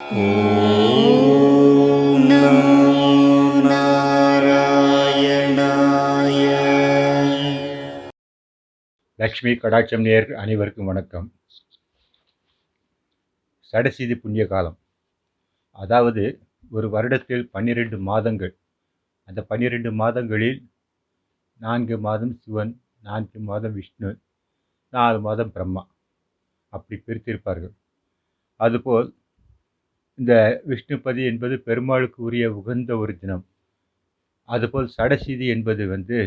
நாராயணாய லக்ஷ்மி கடாட்சம் நேர் அனைவருக்கும் வணக்கம். சடசிதி புண்ணிய காலம். அதாவது ஒரு வருடத்தில் பன்னிரெண்டு மாதங்கள். அந்த பன்னிரெண்டு மாதங்களில் நான்கு மாதம் சிவன் நான்கு மாதம் விஷ்ணு நாலு மாதம் பிரம்மா. அப்படி பிரித்திருப்பார்கள். அதுபோல் இந்த விஷ்ணுபதி என்பது பெருமாளுக்கு உரிய உகந்த ஒரு தினம் அதுபோல் சடசிதி என்பது வந்து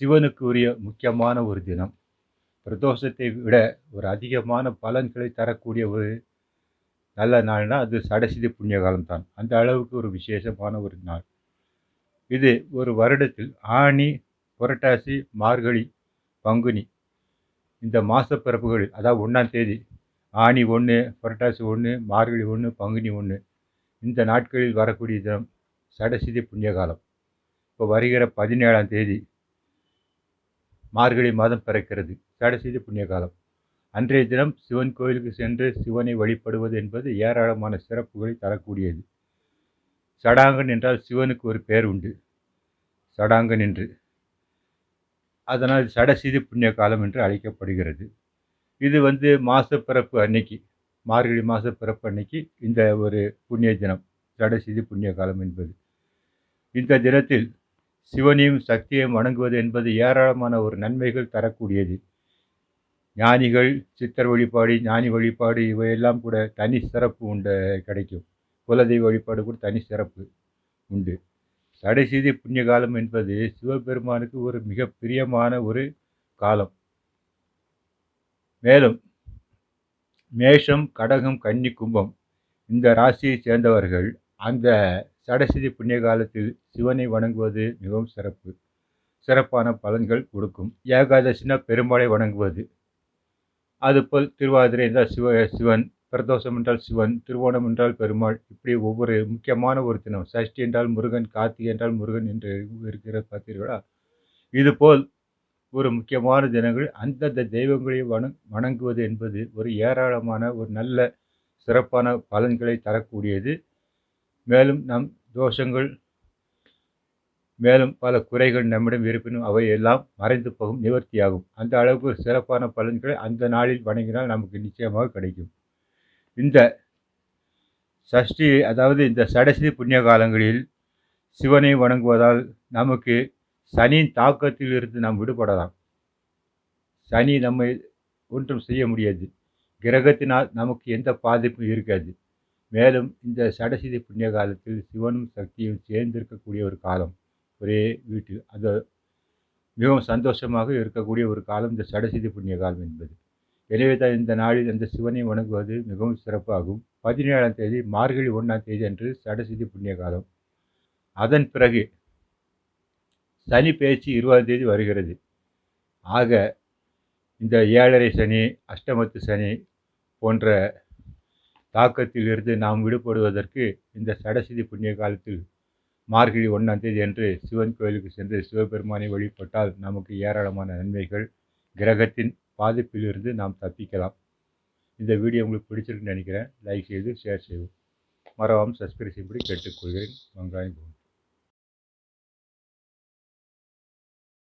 சிவனுக்கு உரிய முக்கியமான ஒரு தினம் பிரதோஷத்தை விட ஒரு அதிகமான பலன்களை தரக்கூடிய ஒரு நல்ல நாள்னா அது சடசிதி புண்ணிய காலம்தான். அந்த அளவுக்கு ஒரு விசேஷமான ஒரு நாள். இது ஒரு வருடத்தில் ஆணி புரட்டாசி மார்கழி பங்குனி இந்த மாத பிறப்புகளில் அதாவது ஒன்றாம் தேதி ஆணி ஒன்று புரட்டாசி ஒன்று மார்கழி ஒன்று பங்குனி ஒன்று இந்த நாட்களில் வரக்கூடிய தினம் சடசிதி புண்ணியகாலம். இப்போ வருகிற பதினேழாம் தேதி மார்கழி மாதம் பிறக்கிறது. சடசிதி புண்ணிய காலம் அன்றைய தினம் சிவன் கோயிலுக்கு சென்று சிவனை வழிபடுவது என்பது ஏராளமான சிறப்புகளை தரக்கூடியது. சடாங்கன் என்றால் சிவனுக்கு ஒரு பெயர் உண்டு. சடாங்கன் என்று. அதனால் சடசிதி புண்ணிய காலம் என்று அழைக்கப்படுகிறது. இது வந்து மாசப்பிறப்பு அன்னைக்கு மார்கழி மாத பிறப்பு அன்னைக்கு இந்த ஒரு புண்ணிய தினம் சடசிதி புண்ணிய காலம் என்பது. இந்த தினத்தில் சிவனையும் சக்தியையும் வணங்குவது என்பது ஏராளமான ஒரு நன்மைகள் தரக்கூடியது. ஞானிகள் சித்தர் வழிபாடு ஞானி வழிபாடு இவையெல்லாம் கூட தனி சிறப்பு உண்டு கிடைக்கும். குலதெய்வ வழிபாடு கூட தனி சிறப்பு உண்டு. சடைசீதி புண்ணிய காலம் என்பது சிவபெருமானுக்கு ஒரு மிக பிரியமான ஒரு காலம். மேலும் மேஷம் கடகம் கன்னி கும்பம் இந்த ராசியை சேர்ந்தவர்கள் அந்த சடசிதி புண்ணிய காலத்தில் சிவனை வணங்குவது மிகவும் சிறப்பு. சிறப்பான பலன்கள் கொடுக்கும். ஏகாதசினா பெருமாளை வணங்குவது. அதுபோல் திருவாதிரை என்றால் சிவ சிவன் பிரதோஷம் என்றால் சிவன் திருவோணம் என்றால் பெருமாள் இப்படி ஒவ்வொரு முக்கியமான ஒரு தினம் சஷ்டி என்றால் முருகன் கார்த்திகை என்றால் முருகன் என்று இருக்கிற பார்த்தீர்களா? இதுபோல் ஒரு முக்கியமான தினங்கள் அந்தந்த தெய்வங்களை வணங் வணங்குவது என்பது ஒரு ஏராளமான ஒரு நல்ல சிறப்பான பலன்களை தரக்கூடியது. மேலும் நம் தோஷங்கள் மேலும் பல குறைகள் நம்மிடம் இருப்பினும் அவையெல்லாம் மறைந்து போகும் நிவர்த்தியாகும். அந்த அளவுக்கு ஒரு சிறப்பான பலன்களை அந்த நாளில் வணங்கினால் நமக்கு நிச்சயமாக கிடைக்கும். இந்த சஷ்டி அதாவது இந்த சடசி புண்ணிய காலங்களில் சிவனை வணங்குவதால் நமக்கு சனியின் தாக்கத்தில் இருந்து நாம் விடுபடலாம். சனி நம்மை ஒன்றும் செய்ய முடியாது. கிரகத்தினால் நமக்கு எந்த பாதிப்பும் இருக்காது. மேலும் இந்த சடசிதி புண்ணிய காலத்தில் சிவனும் சக்தியும் சேர்ந்திருக்கக்கூடிய ஒரு காலம். ஒரே வீட்டில் அது மிகவும் சந்தோஷமாக இருக்கக்கூடிய ஒரு காலம் இந்த சடசிதி புண்ணிய காலம் என்பது. எனவே தான் இந்த நாளில் அந்த சிவனை வணங்குவது மிகவும் சிறப்பாகும். பதினேழாம் தேதி மார்கழி ஒன்றாம் தேதி அன்று சடசிதி புண்ணிய காலம். அதன் பிறகு சனி பேச்சு இருபதாம் தேதி வருகிறது. ஆக இந்த ஏழரை சனி அஷ்டமத்து சனி போன்ற தாக்கத்திலிருந்து நாம் விடுபடுவதற்கு இந்த சடசிதி புண்ணிய காலத்தில் மார்கழி ஒன்றாம் தேதி அன்று சிவன் கோயிலுக்கு சென்று சிவபெருமானை வழிபட்டால் நமக்கு ஏராளமான நன்மைகள் கிரகத்தின் பாதிப்பிலிருந்து நாம் தப்பிக்கலாம். இந்த வீடியோ உங்களுக்கு பிடிச்சிருக்குன்னு நினைக்கிறேன். லைக் செய்து ஷேர் செய்வோம் மறவாமல் சப்ஸ்கிரைப் செய்யும்படி கேட்டுக்கொள்கிறேன். வங்காயம்